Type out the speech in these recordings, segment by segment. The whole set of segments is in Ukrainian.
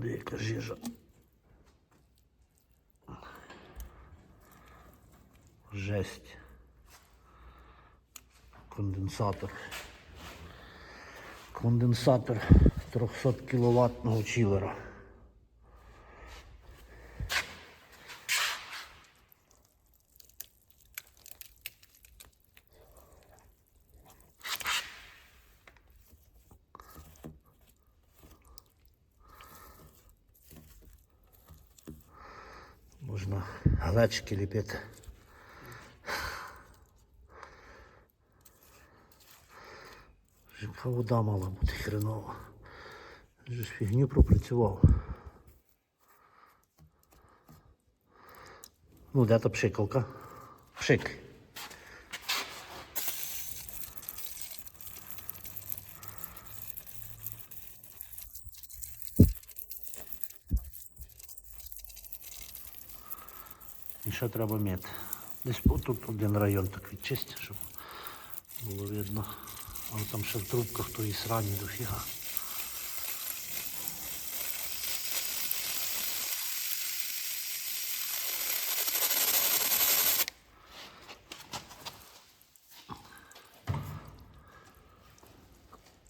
Деяка жижа. Жесть. Конденсатор. Конденсатор 300 кВт чилера. Можна глечики ліпити. Жінка вода мала бути хренова. Вже ж фігню пропрацював. Ну, де та пшикалка? Пшик. І що треба мити? Десь тут один район так відчисти, щоб було видно. Але там ще в трубках тої срані дофіга.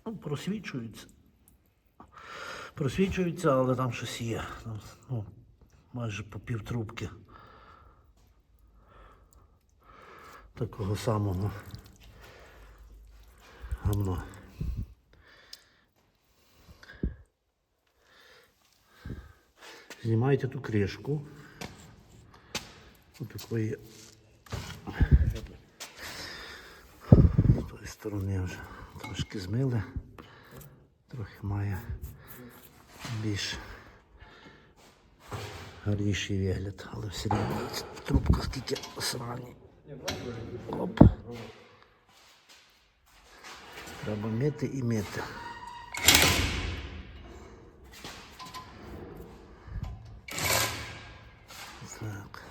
Ну, просвічуються. Просвічуються, але там щось є. Там, ну, майже по пів трубки. Такого самого гамно. Знімаєте ту кришку. Ось такої. З тої сторони вже трошки змили. Трохи має більш гарніший вигляд, але все рівно трубка скільки срані. Оп. Треба мити і мити. Так.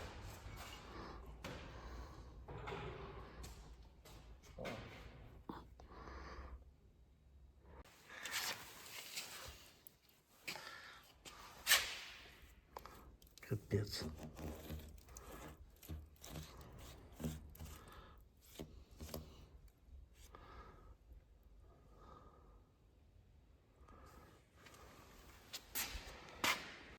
Капець.